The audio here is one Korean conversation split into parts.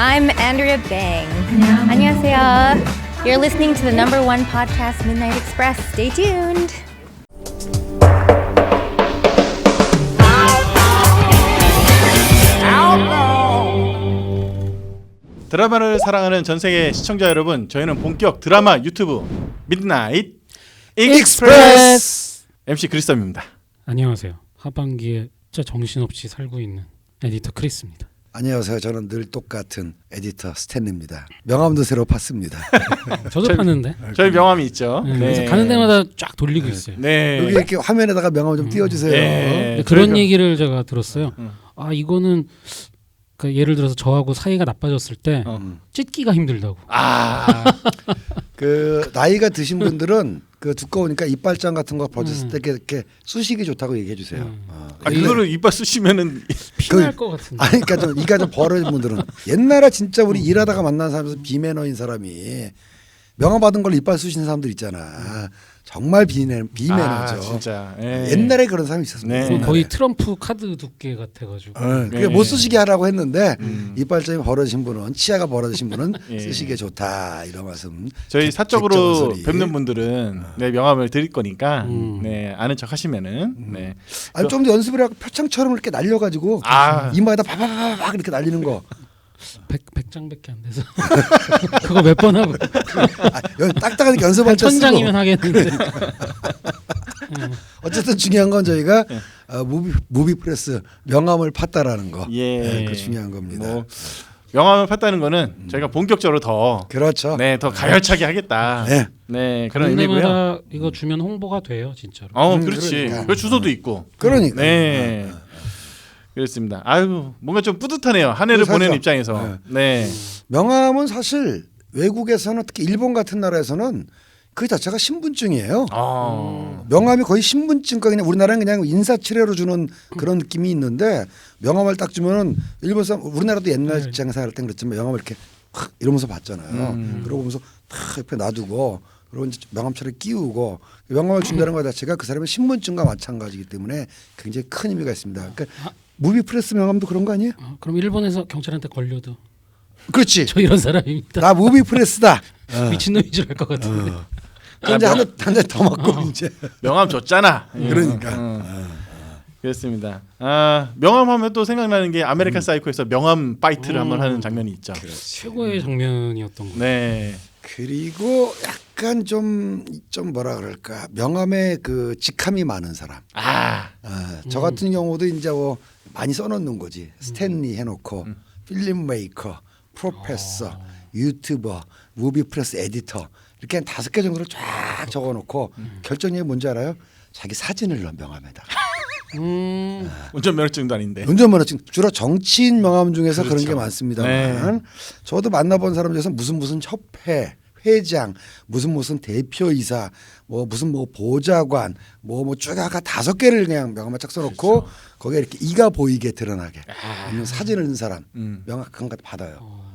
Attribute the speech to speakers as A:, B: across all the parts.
A: I'm Andrea Bang. 안녕하세요. You're listening to the number one podcast, Midnight Express. Stay tuned.
B: 드라마를 사랑하는 전 세계 시청자 여러분, 저희는 본격 드라마 유튜브 midnight 익스프레스 MC 크리스텀입니다.
C: 안녕하세요. 하반기에 진짜 정신없이 살고 있는 에디터 크리스입니다.
D: 안녕하세요. 저는 늘 똑같은 에디터 스탠입니다. 명함도 새로 팠습니다.
C: 저도 파는데
B: 저희 명함이 있죠.
C: 네, 그래서 가는 데마다 쫙 돌리고 있어요.
B: 네.
D: 여기 이렇게 화면에다가 명함 좀 띄워주세요.
B: 네.
C: 그런
B: 저희가-
C: 얘기를 제가 들었어요.
B: 음.
C: 아 이거는 그 예를 들어서 저하고 사이가 나빠졌을 때
B: 어.
C: 찢기가 힘들다고.
B: 아,
D: 그 나이가 드신 분들은 그 두꺼우니까 이빨장 같은 거 벗었을
C: 음.
D: 때 이렇게, 이렇게 쑤시기 좋다고 얘기해 주세요.
C: 음.
D: 어.
B: 아 그거를 이빨 쓰시면은
C: 피날 것 같은데.
D: 아니 그러니까 좀 이가 좀 벌어진 분들은 옛날에 진짜 우리 일하다가 만난 사람에서 비매너인 사람이 명함 받은 걸 이빨 쑤시는 사람들 있잖아. 정말 비매 비매너죠.
B: 아, 진짜. 예.
D: 옛날에 그런 사람이 있었습니다.
B: 네.
C: 거의 트럼프 카드 두께 같아가지고.
D: 어, 그게
B: 네.
D: 못 쓰시게 하라고 했는데
B: 음.
D: 이빨점이 벌어진 분은 치아가 벌어진 분은
B: 예.
D: 쓰시기에 좋다 이런 말씀.
B: 저희
D: 객-
B: 사적으로. 뵙는 분들은 네 명함을 드릴 거니까
C: 음.
B: 네 아는 척 하시면은 네.
D: 아니 좀더 연습을 하고 표창처럼 이렇게 날려가지고
B: 아.
D: 이마에다 바바바박 이렇게 날리는 거.
C: 백 백장밖에 안 돼서 그거 몇 번 하고
D: 아, 여기 딱딱하게 연습할 때 쓰고.
C: 천장이면 하겠는데.
D: 어쨌든 중요한 건 저희가
B: 네.
D: 어, 무비 무비 프레스 명함을 팠다라는 거.
B: 예.
D: 네, 그 중요한 겁니다.
B: 뭐 명함을 팠다는 거는 저희가 본격적으로 더
D: 그렇죠.
B: 네, 더 가열차게 하겠다.
D: 네.
B: 네, 그런 의미고요.
C: 그런 이거 주면 홍보가 돼요 진짜로.
B: 어,
D: 음,
B: 그렇지.
D: 그러니까.
B: 그 주소도 있고.
D: 그러니까.
B: 네. 그렇습니다. 아유, 뭔가 좀 뿌듯하네요. 한 해를. 보내는 입장에서. 네.
D: 명함은 사실 외국에서는 특히 일본 같은 나라에서는 그 자체가 신분증이에요.
B: 아.
D: 명함이 거의 신분증과 그냥 우리나라는 그냥 인사치레로 주는 그런 느낌이 있는데 명함을 딱 주면은 일본 사람 우리나라도 옛날
C: 네.
D: 직장 생활할 땐 그랬지만 명함을 이렇게 확 이러면서 받잖아요.
B: 음.
D: 그러고 보면서 탁 옆에 놔두고 이제 명함처럼 끼우고 명함을 준다는 것 자체가 그 사람의 신분증과 마찬가지이기 때문에 굉장히 큰 의미가 있습니다. 그러니까 무비 프레스 명함도 그런 거 아니에요?
C: 아, 그럼 일본에서 경찰한테 걸려도
D: 그렇지.
C: 저 이런 사람입니다.
D: 나 무비 프레스다.
C: 미친놈인 줄 알 것 같은데.
D: 그 이제
B: 아,
D: 한대한대더 맞고 이제
B: 명함 줬잖아.
D: 그러니까.
B: 어. 그렇습니다. 아, 명함하면 또 생각나는 게 아메리칸 사이코에서 명함 파이트를
C: 음.
B: 한번 하는 장면이 있죠.
C: 최고의 장면이었던 거.
B: 네.
D: 그리고 약간 좀, 좀 뭐라 그럴까 명함에 그 직함이 많은 사람.
B: 아,
D: 아, 저 같은 경우도 이제 뭐 많이 써놓는 거지. 스탠리 해놓고
B: 음.
D: 필름 메이커, 프로페서, 유튜버, 무비 프레스 에디터 이렇게 한 다섯 개 정도를 쫙 적어놓고
B: 음.
D: 결정력이 뭔지 알아요? 자기 사진을 넣은 명함에다가
C: 음,
B: 운전 면허증도 아닌데.
D: 운전면허증 주로 정치인 명함 중에서 그런
B: 네. 그렇죠.
D: 게 많습니다만 저도 만나본 사람 중에서 무슨 무슨 협회 회장 무슨 무슨 대표이사 뭐 무슨 뭐 보좌관 뭐 뭐쭉 아까 다섯 개를 그냥 명함에 쫙 써놓고
B: 그렇죠.
D: 거기에 이렇게 이가 보이게 드러나게 있는 사진을 넣은 사람
B: 아. 음.
D: 명함 같은 거 받아요.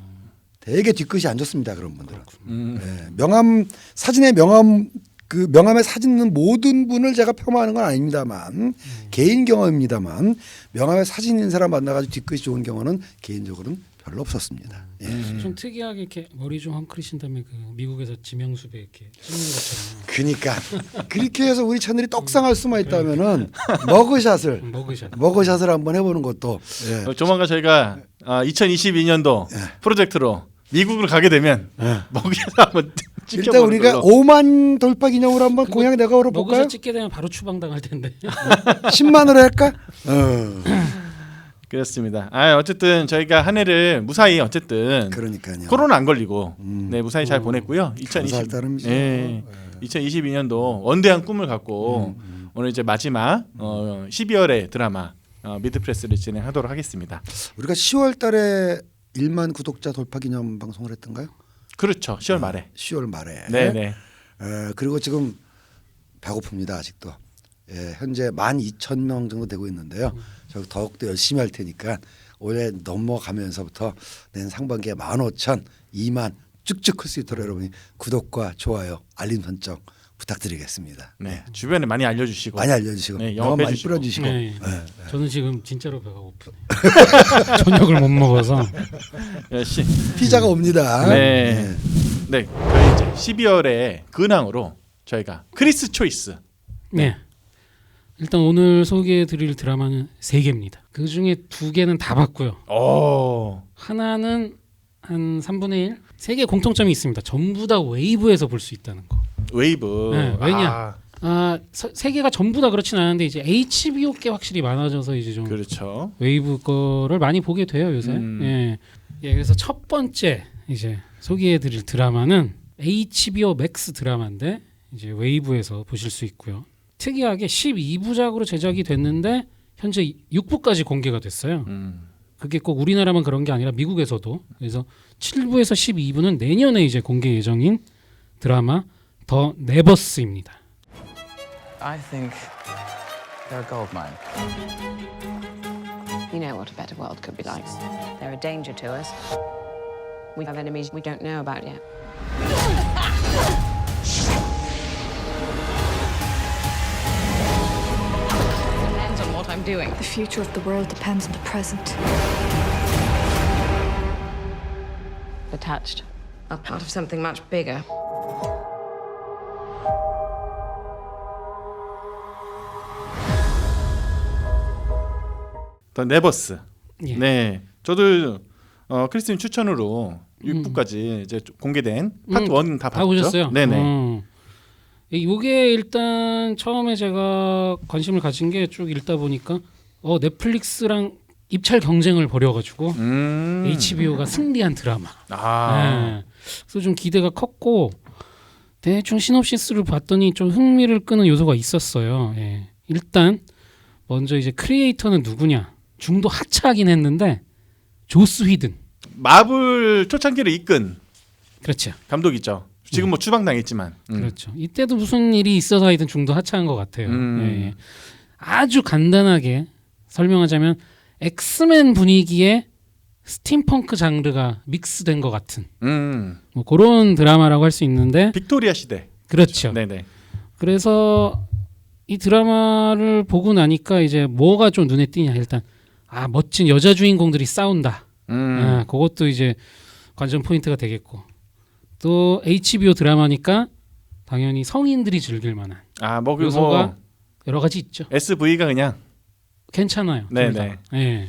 D: 되게 뒤끝이 안 좋습니다 그런 분들은.
B: 음.
D: 예, 명함 사진에 명함 그 명함에 사진 있는 모든 분을 제가 폄하하는 건 아닙니다만
B: 음.
D: 개인 경험입니다만 명함에 사진 있는 사람 만나가지고 뒤끝이 좋은 경우는 개인적으로는 별로 없었습니다. 예.
B: 음.
C: 좀 특이하게 이렇게 머리 좀 헝클이신 다음에 그 미국에서 지명수배 이렇게 찍는 것처럼
D: 그러니까 그렇게 해서 우리 채널이 떡상할 수만 있다면은 머그샷을
C: 먹으셔.
D: 머그샷을 한번 해보는 것도 예.
B: 어, 조만간 저희가 아, 2022년도
D: 예.
B: 프로젝트로 미국을 가게 되면 먹이서 한번
D: 일단 우리가
B: 걸로.
D: 5만 돌파 기념으로 한번 공약 내가 걸어볼까요?
C: 먹으셔 찍게 되면 바로 추방 당할 텐데.
D: 10만으로 할까? 어.
B: 그렇습니다. 아 어쨌든 저희가 한 해를 무사히 어쨌든
D: 그러니까요.
B: 코로나 안 걸리고
D: 음.
B: 네 무사히 잘 보냈고요.
D: 감사할
B: 2020
D: 따름이죠.
B: 네. 2022년도 원대한 꿈을 갖고
D: 음,
B: 오늘 이제 마지막 어, 12월에 드라마 어, 미드프레스를 진행하도록 하겠습니다.
D: 우리가 10월 달에 1만 구독자 돌파 기념 방송을 했던가요?
B: 그렇죠. 10월 말에.
D: 10월 말에.
B: 네 네.
D: 에, 그리고 지금 배고픕니다 아직도. 예, 현재 12,000명 정도 되고 있는데요. 저 더욱더 열심히 할 테니까 올해 넘어가면서부터 내년 상반기에 15,000, 2만 쭉쭉 클 수 있도록 여러분이 구독과 좋아요, 알림 설정 부탁드리겠습니다.
B: 네, 주변에 많이 알려주시고
D: 많이 알려주시고
B: 네,
D: 영업 많이. 뿌려주시고
C: 네.
D: 네.
C: 저는 지금 진짜로 배가 고프네요. 저녁을 못 먹어서
B: 역시
D: 피자가 옵니다.
B: 네. 네, 저희 이제 12월에 근황으로 저희가 크리스 초이스
C: 네. 일단 오늘 소개해드릴 드라마는 세 개입니다. 그 중에 두 개는 다 봤고요.
B: 오,
C: 하나는 한 3분의 1. 세 개 공통점이 있습니다. 전부 다 웨이브에서 볼 수 있다는 거.
B: 웨이브.
C: 네, 왜냐?
B: 아,
C: 아, 서- 세 개가 전부 다 그렇진 않은데 이제 HBO 게 확실히 많아져서 이제 좀
B: 그렇죠.
C: 웨이브 거를 많이 보게 돼요 요새.
B: 음.
C: 예. 예, 그래서 첫 번째 이제 소개해드릴 드라마는 HBO 맥스 드라마인데 이제 웨이브에서 보실 수 있고요. 특이하게 12부작으로 제작이 됐는데 현재 6부까지 공개가 됐어요.
B: 음.
C: 그게 꼭 우리나라만 그런 게 아니라 미국에서도 그래서 7부에서 12부는 내년에 이제 공개 예정인 드라마 더 네버스입니다.
E: I think they're a gold mine.
F: You know what a better world could be like. They're a danger to us. We have enemies we don't know about yet. I'm doing.
G: The future of the world depends on the present.
F: Attached. A part of something much bigger.
B: 더 네버스.
C: 예.
B: 네, 저도 어, 크리스틴 추천으로 6부까지 이제 공개된 파트
C: 음,
B: 1다
C: 다
B: 봤죠.
C: 보셨어요?
B: 네네.
C: 어. 이게 일단 처음에 제가 관심을 가진 게 쭉 읽다 보니까 어 넷플릭스랑 입찰 경쟁을 벌여가지고
B: 음.
C: HBO가 승리한 드라마.
B: 아.
C: 네. 그래서 좀 기대가 컸고 대충 시놉시스를 봤더니 좀 흥미를 끄는 요소가 있었어요. 예. 일단 먼저 이제 크리에이터는 누구냐? 중도 하차하긴 했는데 조스 휘든.
B: 마블 초창기를 이끈
C: 그렇죠.
B: 감독이죠. 지금 뭐 추방 당했지만. 음.
C: 그렇죠. 이때도 무슨 일이 있어서 하여튼 중도 하차한 것 같아요.
B: 음.
C: 예, 예. 아주 간단하게 설명하자면 엑스맨 분위기에 스팀펑크 장르가 믹스된 것 같은
B: 음.
C: 뭐 그런 드라마라고 할 수 있는데
B: 빅토리아 시대.
C: 그렇죠.
B: 네네.
C: 그래서 이 드라마를 보고 나니까 이제 뭐가 좀 눈에 띄냐 일단 아 멋진 여자 주인공들이 싸운다.
B: 음.
C: 아, 그것도 이제 관전 포인트가 되겠고 또 HBO 드라마니까 당연히 성인들이 즐길 만한
B: 아, 뭐그
C: 요소가
B: 뭐
C: 여러 가지 있죠.
B: SV가 그냥
C: 괜찮아요.
B: 네네.
C: 다. 예.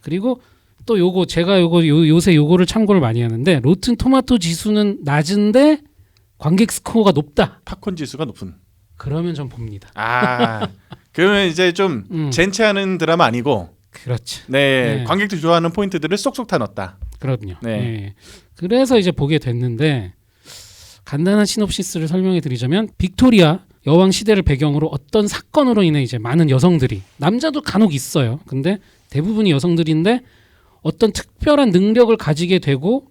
C: 그리고 또 요거 제가 요거 요, 요새 요거를 참고를 많이 하는데 로튼 토마토 지수는 낮은데 관객 스코어가 높다.
B: 팝콘 지수가 높은.
C: 그러면 전 봅니다.
B: 아. 그러면 이제 좀
C: 음.
B: 젠체하는 드라마 아니고
C: 그렇죠.
B: 네,
C: 네.
B: 관객들 좋아하는 포인트들을 쏙쏙 다 넣었다.
C: 그럼요.
B: 네.
C: 예. 그래서 이제 보게 됐는데 간단한 시놉시스를 설명해 드리자면 빅토리아 여왕 시대를 배경으로 어떤 사건으로 인해 이제 많은 여성들이 남자도 간혹 있어요. 근데 대부분이 여성들인데 어떤 특별한 능력을 가지게 되고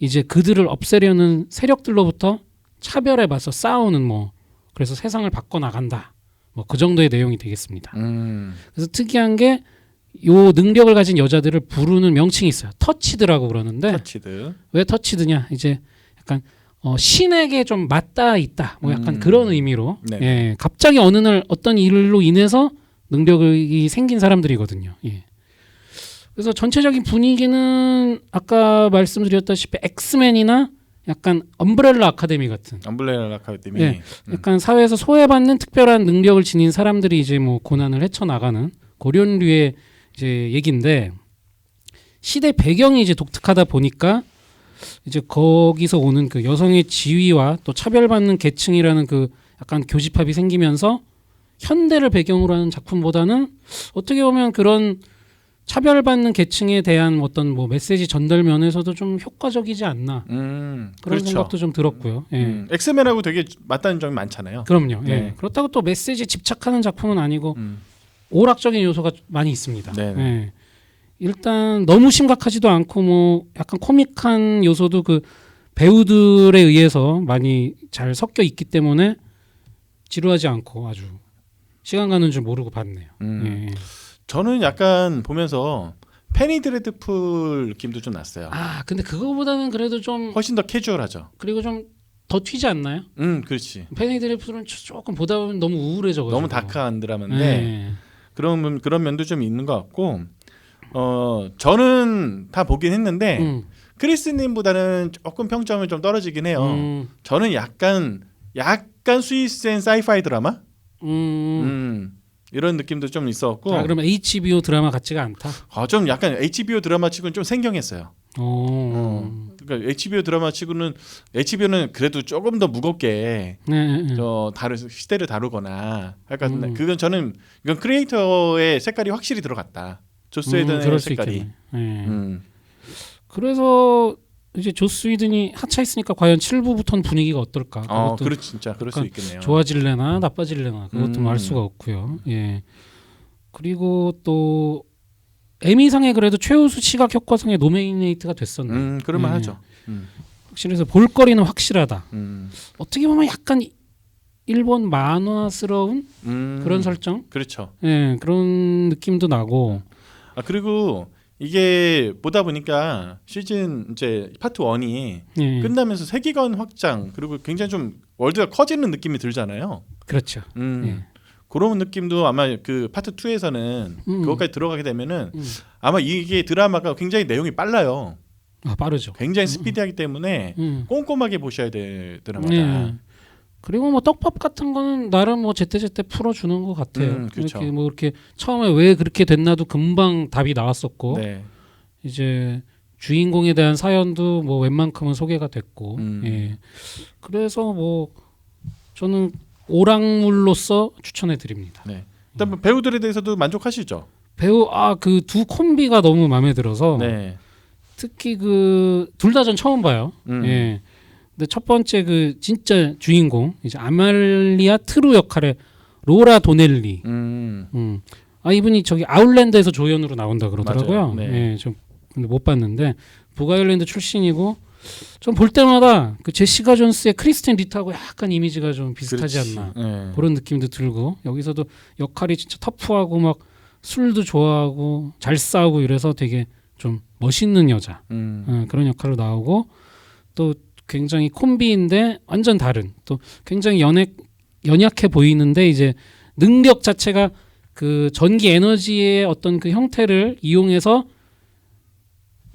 C: 이제 그들을 없애려는 세력들로부터 차별에 맞서 싸우는 뭐 그래서 세상을 바꿔 나간다. 뭐 그 정도의 내용이 되겠습니다.
B: 음.
C: 그래서 특이한 게 요 능력을 가진 여자들을 부르는 명칭이 있어요. 터치드라고 그러는데
B: 터치드.
C: 왜 터치드냐? 이제 약간 어, 신에게 좀 맞닿아 있다. 뭐 약간
B: 음.
C: 그런 의미로.
B: 네.
C: 예. 갑자기 어느 날 어떤 일로 인해서 능력이 생긴 사람들이거든요. 예. 그래서 전체적인 분위기는 아까 말씀드렸다시피 엑스맨이나 약간 엄브렐라 아카데미 같은
B: 엄블레라 아카데미.
C: 예.
B: 음.
C: 약간 사회에서 소외받는 특별한 능력을 지닌 사람들이 이제 뭐 고난을 헤쳐나가는 고련류의 이제 얘기인데 시대 배경이 이제 독특하다 보니까 이제 거기서 오는 그 여성의 지위와 또 차별받는 계층이라는 그 약간 교집합이 생기면서 현대를 배경으로 하는 작품보다는 어떻게 보면 그런 차별받는 계층에 대한 어떤 뭐 메시지 전달 면에서도 좀 효과적이지 않나
B: 음.
C: 그런
B: 그렇죠.
C: 생각도 좀 들었고요. 예.
B: 음. 엑스맨하고 되게 맞다는 점이 많잖아요.
C: 그럼요. 예.
B: 네.
C: 그렇다고 또 메시지 집착하는 작품은 아니고
B: 음.
C: 오락적인 요소가 많이 있습니다.
B: 네네.
C: 예. 일단 너무 심각하지도 않고 뭐 약간 코믹한 요소도 그 배우들에 의해서 많이 잘 섞여 있기 때문에 지루하지 않고 아주 시간 가는 줄 모르고 봤네요.
B: 음.
C: 예.
B: 저는 약간 보면서 페니 드레드풀 느낌도 좀 났어요.
C: 아 근데 그거보다는 그래도 좀
B: 훨씬 더 캐주얼하죠.
C: 그리고 좀 더 튀지 않나요?
B: 음, 그렇지.
C: 페니 드레프트는 조금 보다 보면 너무 우울해져가지고
B: 너무 다크한 드라마인데
C: 네.
B: 그런 그런 면도 좀 있는 것 같고 어 저는 다 보긴 했는데
C: 음,
B: 크리스님보다는 조금 평점이 좀 떨어지긴 해요.
C: 음,
B: 저는 약간 약간 스위스앤 사이파이 드라마
C: 음.
B: 음, 이런 느낌도 좀 있었고
C: 자, 그러면 HBO 드라마 같지가 않다.
B: 아, 좀 약간 HBO 드라마 치고는 좀 생경했어요.
C: 어.
B: 그러니까 HBO 드라마 치고는 HBO는 그래도 조금 더 무겁게
C: 네, 네, 네.
B: 저 다루 시대를 다루거나 약간
C: 음.
B: 그건 저는 이건 크리에이터의 색깔이 확실히 들어갔다. 조스
C: 음,
B: 색깔이.
C: 네.
B: 음.
C: 그래서 이제 조스 위든이 하차 있으니까 과연 7부부터는 분위기가 어떨까?
B: 어, 그렇 진짜 그럴 수 있겠네요.
C: 좋아질래나 나빠질래나 그것도
B: 음.
C: 알 수가 없고요. 예. 그리고 또 에미상에 그래도 최우수 시각 효과상에 노미네이트가 됐었네.
B: 음, 그럴
C: 예.
B: 만하죠. 음.
C: 확실해서 볼거리는 확실하다.
B: 음.
C: 어떻게 보면 약간 일본 만화스러운
B: 음.
C: 그런 설정,
B: 그렇죠.
C: 예, 그런 느낌도 나고.
B: 아 그리고 이게 보다 보니까 시즌 이제 파트 1이
C: 예,
B: 끝나면서 세계관 확장 그리고 굉장히 좀 월드가 커지는 느낌이 들잖아요.
C: 그렇죠.
B: 음.
C: 예.
B: 그런 느낌도 아마 그 파트 2에서는
C: 음.
B: 그것까지 들어가게 되면은
C: 음.
B: 아마 이게 드라마가 굉장히 내용이 빨라요.
C: 아 빠르죠.
B: 굉장히 스피디하기 때문에
C: 음.
B: 꼼꼼하게 보셔야 될 드라마다.
C: 예. 그리고 뭐 떡밥 같은 거는 나름 뭐 제때제때 풀어주는 것 같아요.
B: 음, 그렇죠.
C: 이렇게 뭐 이렇게 처음에 왜 그렇게 됐나도 금방 답이 나왔었고
B: 네.
C: 이제 주인공에 대한 사연도 뭐 웬만큼은 소개가 됐고
B: 음.
C: 예. 그래서 뭐 저는 오락물로서 추천해 드립니다.
B: 네. 일단 뭐 배우들에 대해서도 만족하시죠?
C: 배우 아 그 두 콤비가 너무 마음에 들어서
B: 네.
C: 특히 그 둘 다 전 처음 봐요.
B: 음.
C: 예. 근데 첫 번째 그 진짜 주인공 이제 아말리아 트루 역할의 로라 도넬리.
B: 음.
C: 음. 아 이분이 저기 아울랜드에서 조연으로 나온다 그러더라고요.
B: 맞아요. 네.
C: 예, 좀 근데 못 봤는데 북아일랜드 출신이고 좀볼 때마다 그 제시가 존스의 크리스틴 리트하고 약간 이미지가 좀 비슷하지
B: 그렇지.
C: 않나
B: 네.
C: 그런 느낌도 들고 여기서도 역할이 진짜 터프하고 막 술도 좋아하고 잘 싸우고 이래서 되게 좀 멋있는 여자
B: 음.
C: 어, 그런 역할로 나오고 또 굉장히 콤비인데 완전 다른 또 굉장히 연약 연약해 보이는데 이제 능력 자체가 그 전기 에너지의 어떤 그 형태를 이용해서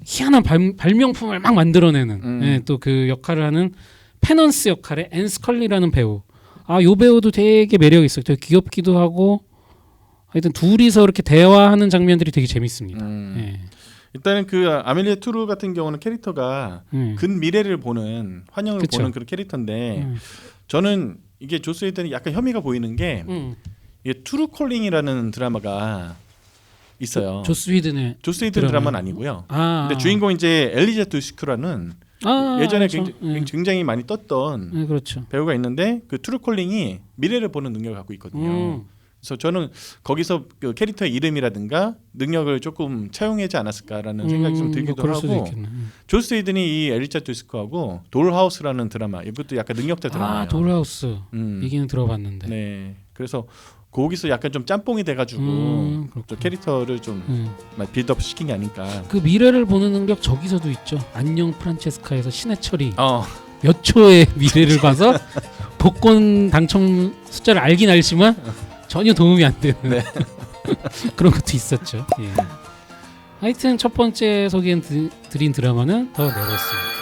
C: 희한한 발, 발명품을 막 만들어내는
B: 음.
C: 예, 또그 역할을 하는 페넌스 역할의 앤 스컬리라는 배우 아 요 배우도 되게 매력 있어요 되게 귀엽기도 하고 하여튼 둘이서 이렇게 대화하는 장면들이 되게 재밌습니다
B: 음.
C: 예.
B: 일단은 그 아멜리아 투르 같은 경우는 캐릭터가
C: 예.
B: 근 미래를 보는 환영을
C: 그쵸.
B: 보는 그런 캐릭터인데
C: 음.
B: 저는 이게 조스 웨든이 약간 혐의가 보이는 게
C: 음.
B: 이게 투르 콜링이라는 드라마가 있어요.
C: 조스 휘든의
B: 조스 웨든
C: 드라마.
B: 드라마 는 아니고요.
C: 아,
B: 근데 주인공 이제 엘리자 두스크라는
C: 아,
B: 예전에
C: 그렇죠.
B: 굉장히,
C: 예.
B: 굉장히 많이 떴던
C: 네, 그렇죠.
B: 배우가 있는데 그 투르 콜링이 미래를 보는 능력을 갖고 있거든요.
C: 음.
B: 그래서 저는 거기서 그 캐릭터의 이름이라든가 능력을 조금 차용하지 않았을까라는 생각이 좀
C: 음,
B: 들기도
C: 뭐 그럴 수도
B: 하고
C: 있겠네.
B: 조스 웨든이 이 엘리자 두스크하고 돌하우스라는 드라마 이것도 약간 능력자 드라마예요.
C: 아, 돌하우스
B: 음.
C: 얘기는 들어봤는데.
B: 네. 그래서 거기서 약간 좀 짬뽕이 돼가지고
C: 음,
B: 저
C: 그렇구나.
B: 캐릭터를 좀
C: 음.
B: 많이 빌드업 시킨 게 아닐까.
C: 그 미래를 보는 능력 저기서도 있죠. 안녕 프란체스카에서 신해철이
B: 어,
C: 몇 초의 미래를 봐서 복권 당첨 숫자를 알긴 알지만 전혀 도움이 안 되는
B: 네.
C: 그런 것도 있었죠. 예. 하여튼 첫 번째 소개해 드린 드라마는 더 네버스입니다.